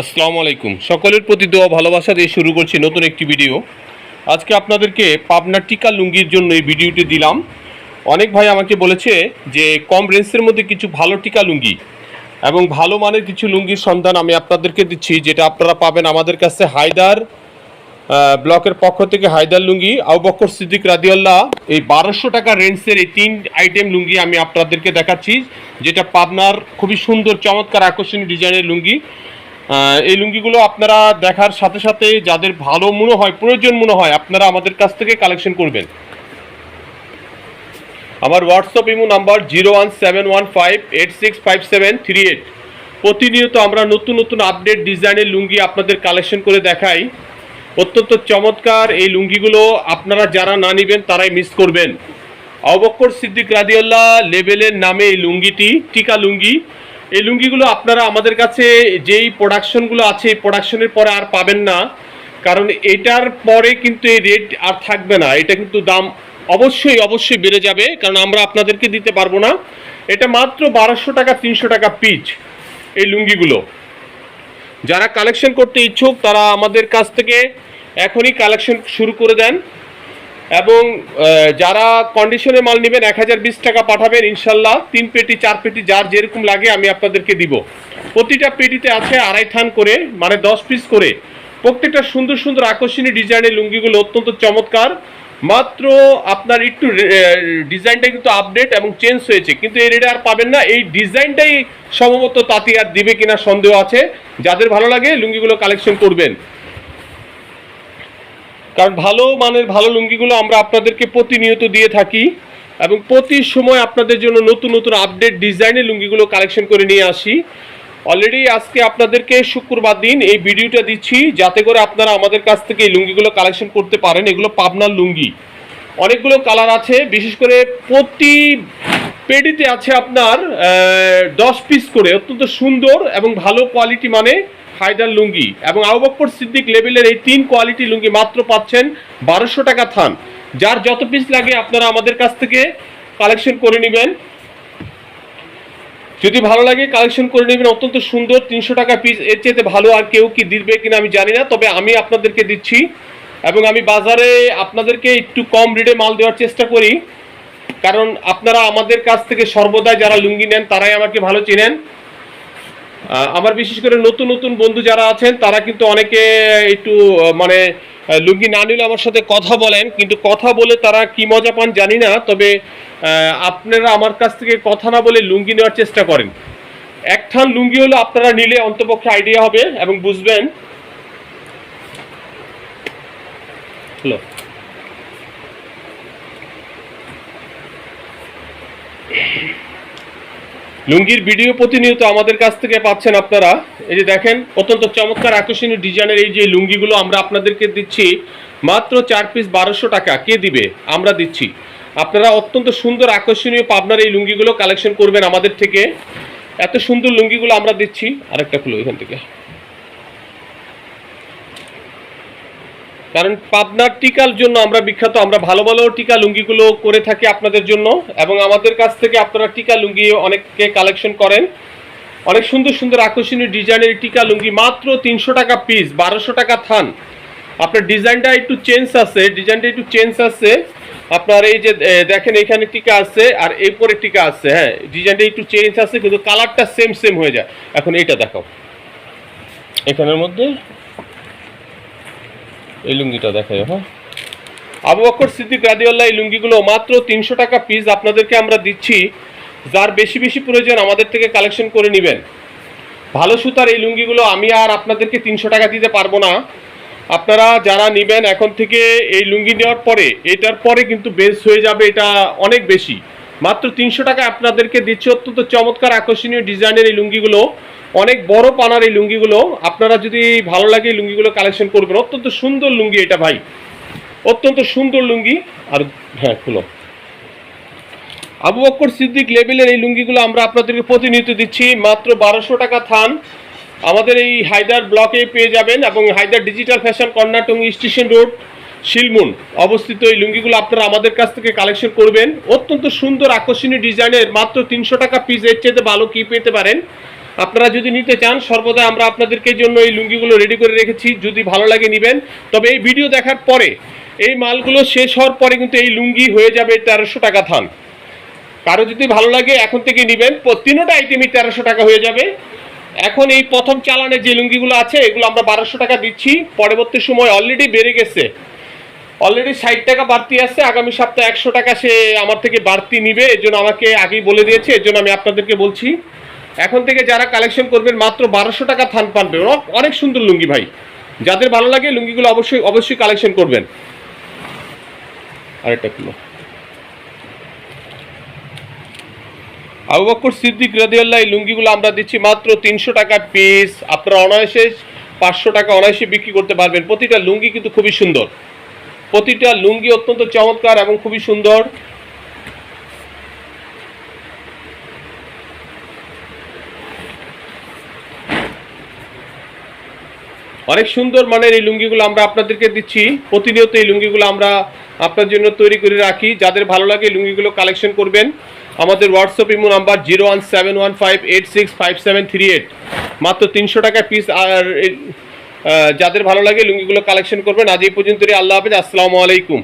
আসসালামু আলাইকুম। সকলের প্রতি দোয়া, ভালোবাসা দিয়ে শুরু করছি নতুন একটি ভিডিও। আজকে আপনাদেরকে পাবনা টিকা লুঙ্গির জন্য এই ভিডিওটি দিলাম। অনেক ভাই আমাকে বলেছে যে কম রেঞ্জের মধ্যে কিছু ভালো টিকা লুঙ্গি এবং ভালো মানের কিছু লুঙ্গির সন্ধান আমি আপনাদেরকে দিচ্ছি, যেটা আপনারা পাবেন আমাদের কাছে হায়দার ব্লকের পক্ষ থেকে হায়দার লুঙ্গি আবু বকর সিদ্দিক রাদিয়াল্লাহ। এই বারোশো টাকা রেঞ্জের এই তিন আইটেম লুঙ্গি আমি আপনাদেরকে দেখাচ্ছি, যেটা পাবনার খুবই সুন্দর, চমৎকার, আকর্ষণীয় ডিজাইনের লুঙ্গি। এই লুঙ্গিগুলো আপনারা দেখার সাথে সাথে যাদের ভালো মনে হয়, প্রয়োজন মনে হয়, আপনারা আমাদের কাছ থেকে কালেকশন করবেন। আমার WhatsApp imo number zero one seven one five eight six five seven three eight প্রতিনিয়ত আমরা নতুন নতুন আপডেট ডিজাইনের লুঙ্গি আপনাদের কালেকশন করে দেখাই। অত্যন্ত চমৎকার এই লুঙ্গিগুলো আপনারা যারা না নেবেন, তারাই মিস করবেন। অবক্কর সিদ্দিক রাদিয়াল্লাহ লেভেলের নামে এই লুঙ্গিটি, টিকা লুঙ্গি। এই লুঙ্গিগুলো আপনারা আমাদের কাছে যেই প্রোডাকশনগুলো আছে, এই প্রোডাকশনের পরে আর পাবেন না। কারণ এটার পরে কিন্তু এই রেট আর থাকবে না। এটা কিন্তু দাম অবশ্যই অবশ্যই বেড়ে যাবে। কারণ আমরা আপনাদেরকে দিতে পারব না। এটা মাত্র বারোশো টাকা, তিনশো টাকা পিচ এই লুঙ্গিগুলো। যারা কালেকশন করতে ইচ্ছুক, তারা আমাদের কাছ থেকে এখনই কালেকশন শুরু করে দেন। এবং যারা কন্ডিশনে মাল নেবেন, এক হাজার বিশ টাকা পাঠাবেন, ইনশাল্লাহ। তিন পেটি, চার পেটি, যার যেরকম লাগে, আমি আপনাদেরকে দিব। প্রতিটা পেটিতে আছে আড়াই থান করে মানে দশ পিস করে। প্রত্যেকটা সুন্দর সুন্দর আকর্ষণীয় ডিজাইনের লুঙ্গিগুলো অত্যন্ত চমৎকার। মাত্র আপনার একটু ডিজাইনটা কিন্তু আপডেট এবং চেঞ্জ হয়েছে। কিন্তু এই রেটে আর পাবেন না। এই ডিজাইনটাই সম্ভবত তাঁতি আর দিবে কিনা সন্দেহ আছে। যাদের ভালো লাগে, লুঙ্গিগুলো কালেকশন করবেন। কারণ ভালো মানের ভালো লুঙ্গিগুলো আমরা আপনাদেরকে প্রতিনিয়ত দিয়ে থাকি এবং প্রতি সময় আপনাদের জন্য নতুন নতুন আপডেট ডিজাইনের লুঙ্গিগুলো কালেকশন করে নিয়ে আসি। অলরেডি আজকে আপনাদেরকে শুক্রবার দিন এই ভিডিওটা দিচ্ছি যাতে করে আপনারা আমাদের কাছ থেকে এই লুঙ্গিগুলো কালেকশন করতে পারেন। এগুলো পাবনার লুঙ্গি। অনেকগুলো কালার আছে, বিশেষ করে প্রতি পেডিতে আছে আপনার দশ পিস করে, অত্যন্ত সুন্দর এবং ভালো কোয়ালিটি মানে হায়দার লুঙ্গি এবং আবুবকর সিদ্দিক লেভেলের এই তিন কোয়ালিটি লুঙ্গি মাত্র পাচ্ছেন বারোশো টাকা থান। যার যত পিস লাগে আপনারা আমাদের কাছ থেকে কালেকশন করে নেবেন। যদি ভালো লাগে কালেকশন করে নেবেন, অত্যন্ত সুন্দর, তিনশো টাকা পিস এর চেয়ে ভালো আর কেউ কি দিবে কিনা আমি জানি না, তবে আমি আপনাদেরকে দিচ্ছি এবং আমি বাজারে আপনাদেরকে একটু কম রেটে মাল দেওয়ার চেষ্টা করি। কারণ আপনারা আমাদের কাছ থেকে সর্বদাই যারা লুঙ্গি নেন, তারাই আমাকে ভালো চেনেন। আমার বিশেষ করে নতুন নতুন বন্ধু যারা আছেন, তারা কিন্তু অনেকে একটু মানে লুঙ্গি না নিলে আমার সাথে কথা বলেন, কিন্তু কথা বলে তারা কি মজা পান জানি না, তবে আপনারা আমার কাছ থেকে কথা না বলে লুঙ্গি নেওয়ার চেষ্টা করেন। একঠান লুঙ্গি হলে আপনারা নিলে অন্তপক্ষে আইডিয়া হবে এবং বুঝবেন। হ্যালো। লুঙ্গির ভিডিও প্রতিনিয়ত আমাদের কাছ থেকে পাচ্ছেন আপনারা। এই যে দেখেন, অত্যন্ত চমৎকার আকর্ষণীয় ডিজাইনের এই যে লুঙ্গিগুলো আমরা আপনাদেরকে দিচ্ছি, মাত্র চার পিস বারোশো টাকা। কে দিবে? আমরা দিচ্ছি। আপনারা অত্যন্ত সুন্দর আকর্ষণীয় পাবনার এই লুঙ্গিগুলো কালেকশন করবেন আমাদের থেকে। এত সুন্দর লুঙ্গিগুলো আমরা দিচ্ছি। আরেকটা খুলো এখান থেকে। কারণ পাবনার টিকার জন্য আমরা বিখ্যাত, আমরা ভালো ভালো টিকা লুঙ্গিগুলো করে থাকি আপনাদের জন্য এবং আমাদের কাছ থেকে আপনারা টিকা লুঙ্গি অনেককে কালেকশন করেন। অনেক সুন্দর সুন্দর আকর্ষণীয় ডিজাইনের টিকা লুঙ্গি, মাত্র তিনশো টাকা পিস বারোশো টাকা থান। আপনার ডিজাইনটা একটু চেঞ্জ আছে ডিজাইনটা একটু চেঞ্জ আছে। আপনার এই যে দেখেন এখানে টিকা আছে আর এরপরে টিকা আছে হ্যাঁ ডিজাইনটা একটু চেঞ্জ আছে কিন্তু কালারটা সেম সেম হয়ে যায়। এখন এইটা দেখাও। এখানের মধ্যে এই লুঙ্গিটা দেখাই হ্যাঁ। আবু বকর সিদ্দিক রাদিউল্লাহ এই লুঙ্গিগুলো মাত্র তিনশো টাকা পিস আপনাদেরকে আমরা দিচ্ছি। যার বেশি বেশি প্রয়োজন আমাদের থেকে কালেকশন করে নেবেন। ভালো সুতার এই লুঙ্গিগুলো আমি আর আপনাদেরকে তিনশো টাকা দিতে পারব না। আপনারা যারা নেবেন এখন থেকে এই লুঙ্গি নেওয়ার পরে, এটার পরে কিন্তু বেস হয়ে যাবে এটা অনেক বেশি। মাত্র তিনশো টাকা আপনাদেরকে দিচ্ছে। অত্যন্ত চমৎকার আকর্ষণীয় ডিজাইনের এই লুঙ্গিগুলো। অনেক বড় পানার এই লুঙ্গিগুলো। আপনারা যদি ভালো লাগে এই লুঙ্গিগুলো কালেকশন করবেন। অত্যন্ত সুন্দর লুঙ্গি এটা ভাই। অত্যন্ত সুন্দর লুঙ্গি। আর হ্যাঁ খুলো। আবু বক্কর সিদ্দিক লেভেলের এই লুঙ্গিগুলো আমরা আপনাদেরকে প্রতিনিয়ত দিচ্ছি। মাত্র বারোশো টাকা থান। আমাদের এই হায়দার ব্লকে পেয়ে যাবেন এবং Haidar digital fashion Tongi station road Shilmun, অবস্থিত এই লুঙ্গিগুলো আপনারা আমাদের কাছ থেকে কালেকশন করবেন। অত্যন্ত সুন্দর আকর্ষণীয় ডিজাইনের মাত্র তিনশো টাকা পিস এর চেয়ে ভালো কি পেতে পারেন? আপনারা যদি নিতে চান, সর্বদা আমরা আপনাদেরকে জন্য এই লুঙ্গিগুলো রেডি করে রেখেছি, যদি ভালো লাগে নেবেন। তবে এই ভিডিও দেখার পরে, এই মালগুলো শেষ হওয়ার পরে কিন্তু এই লুঙ্গি হয়ে যাবে তেরোশো টাকা থান কারও যদি ভালো লাগে, এখন থেকে নেবেন। তিনোটা আইটেমই তেরোশো টাকা হয়ে যাবে। এখন এই প্রথম চালানে যে লুঙ্গিগুলো আছে, এগুলো আমরা বারোশো টাকা দিচ্ছি। পরবর্তী সময় অলরেডি বেড়ে গেছে। অলরেডি ষাট টাকা বাড়তি আছে, আগামী সপ্তাহে একশো টাকা সে আমার থেকে বাড়তি নিবে, এর জন্য আমাকে আগেই বলে দিয়েছে, এর জন্য আমি আপনাদেরকে বলছি। এখন থেকে যারা কালেকশন করবেন, মাত্র বারোশো টাকা থান পানবে। অনেক সুন্দর লুঙ্গি ভাই। যাদের ভালো লাগে লুঙ্গিগুলো অবশ্যই অবশ্যই কালেকশন করবেন। আরেকটা কিলো আবু বকর সিদ্দিক রাদিয়াল্লাহ এই লুঙ্গিগুলো আমরা দিচ্ছি মাত্র তিনশো টাকা পিস আপনারা অনায়াসে পাঁচশো টাকা অনায়াসে বিক্রি করতে পারবেন। প্রতিটা লুঙ্গি কিন্তু খুবই সুন্দর। প্রতিটা লুঙ্গি অত্যন্ত চমৎকার এবং খুবই সুন্দর। অনেক সুন্দর মানের এই লুঙ্গিগুলো আমরা আপনাদেরকে দিচ্ছি। প্রতিনিয়ত এই লুঙ্গিগুলো আমরা আপনার জন্য তৈরি করে রাখি। যাদের ভালো লাগে লুঙ্গিগুলো কালেকশন করবেন, আমাদের WhatsApp imo number zero one seven one five eight six five seven three eight. মাত্র তিনশো টাকা পিস আর যাদের ভালো লাগে লুঙ্গিগুলো কালেকশন করবেন। আজ এই পর্যন্তই আল্লাহ হাফেজ আসসালামু আলাইকুম।